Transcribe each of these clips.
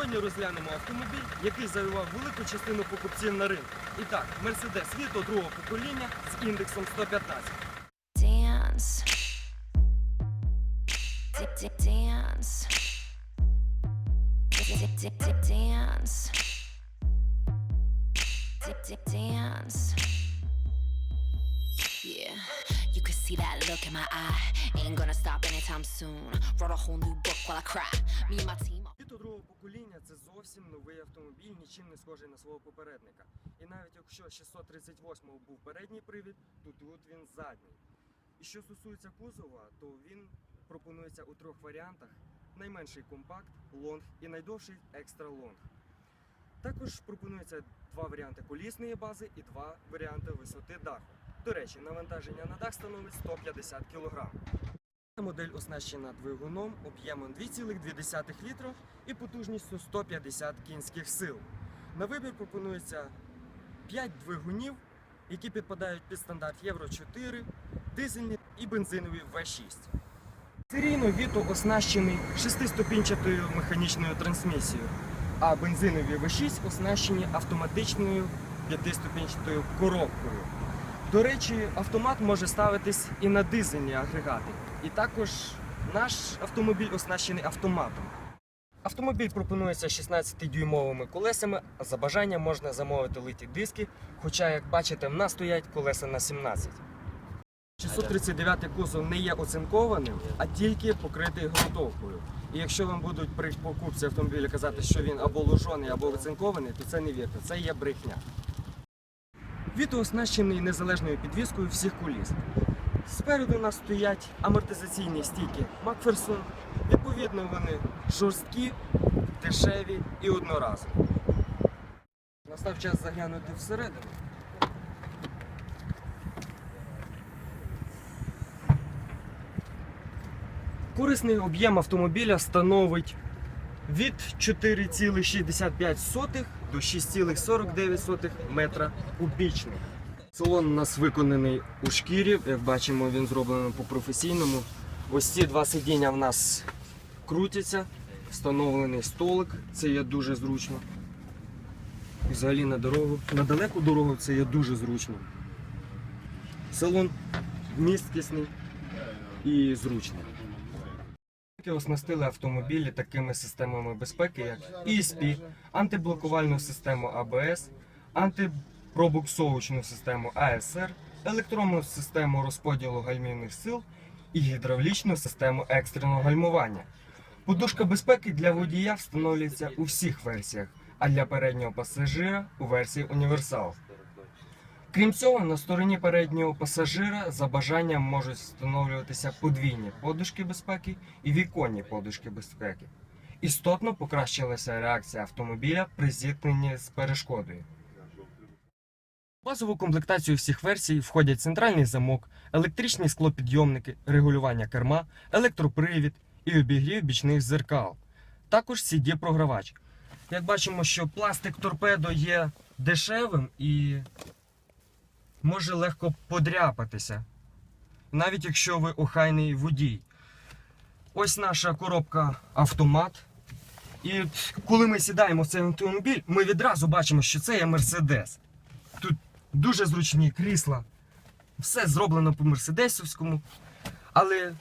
розглянемо автомобіль, який завоював велику частину покупців на ринку. І так, Mercedes Vito другого покоління з індексом 115. dance. D- d- Dance. D- d- d- d- Dance. D- d- Dance. Yeah, you can see that look in my eye. Ain't gonna stop anytime soon. Wrote a whole new book while I cry. Me and my team. Покоління це зовсім новий автомобіль, нічим не схожий на свого попередника. І навіть якщо 638-го був передній привід, то тут він задній. І що стосується кузова, то він пропонується у трьох варіантах: найменший компакт, лонг і найдовший екстра лонг. Також пропонується два варіанти колісної бази і два варіанти висоти даху. До речі, навантаження на дах становить 150 кг. Модель оснащена двигуном об'ємом 2,2 літра і потужністю 150 кінських сил. На вибір пропонується 5 двигунів, які підпадають під стандарт Євро 4, дизельні і бензинові V6. Серійно Vito оснащений 6-ступінчатою механічною трансмісією, а бензинові V6 оснащені автоматичною 5-ступінчатою коробкою. До речі, автомат може ставитись і на дизельні агрегати. І також наш автомобіль оснащений автоматом. Автомобіль пропонується 16-дюймовими колесами, а за бажанням можна замовити литі диски, хоча, як бачите, в нас стоять колеса на 17. 639 кузов не є оцинкованим, а тільки покритий ґрунтовкою. І якщо вам будуть при покупці автомобіля казати, що він або лужений, або оцинкований, то це не вірте, це є брехня. Віто оснащений незалежною підвіскою всіх коліс. Спереду нас стоять амортизаційні стійки Макферсон. Відповідно, вони жорсткі, дешеві і одноразові. Настав час заглянути всередину. Корисний об'єм автомобіля становить від 4,65 до 6,49 метра кубічних. Салон у нас виконаний у шкірі, як бачимо, він зроблений по-професійному. Ось ці два сидіння в нас крутяться, встановлений столик, це є дуже зручно. Взагалі на дорогу, на далеку дорогу це є дуже зручно. Салон місткісний і зручний. Оснастили автомобілі такими системами безпеки, як ESP, антиблокувальну систему ABS, антипробуксовочну систему ASR, електронну систему розподілу гальмівних сил і гідравлічну систему екстреного гальмування. Подушка безпеки для водія встановлюється у всіх версіях, а для переднього пасажира у версії універсал. Крім цього, на стороні переднього пасажира за бажанням можуть встановлюватися подвійні подушки безпеки і віконні подушки безпеки. Істотно покращилася реакція автомобіля при зіткненні з перешкодою. Базову комплектацію всіх версій входять центральний замок, електричні склопідйомники, регулювання керма, електропривід і обігрів бічних зеркал. Також CD-програвач. Як бачимо, що пластик торпедо є дешевим і може легко подряпатися, навіть якщо ви охайний водій. Ось наша коробка автомат. І коли ми сідаємо в цей автомобіль, ми відразу бачимо, що це є Мерседес. Дуже зручні крісла. Все зроблено по мерседесівському. Але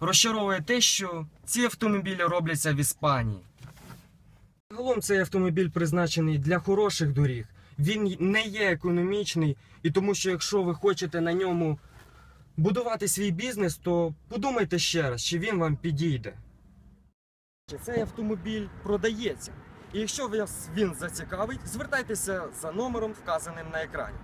розчаровує те, що ці автомобілі робляться в Іспанії. Загалом цей автомобіль призначений для хороших доріг. Він не є економічний, і тому що якщо ви хочете на ньому будувати свій бізнес, то подумайте ще раз, чи він вам підійде. Цей автомобіль продається. І якщо вас він зацікавить, звертайтеся за номером, вказаним на екрані.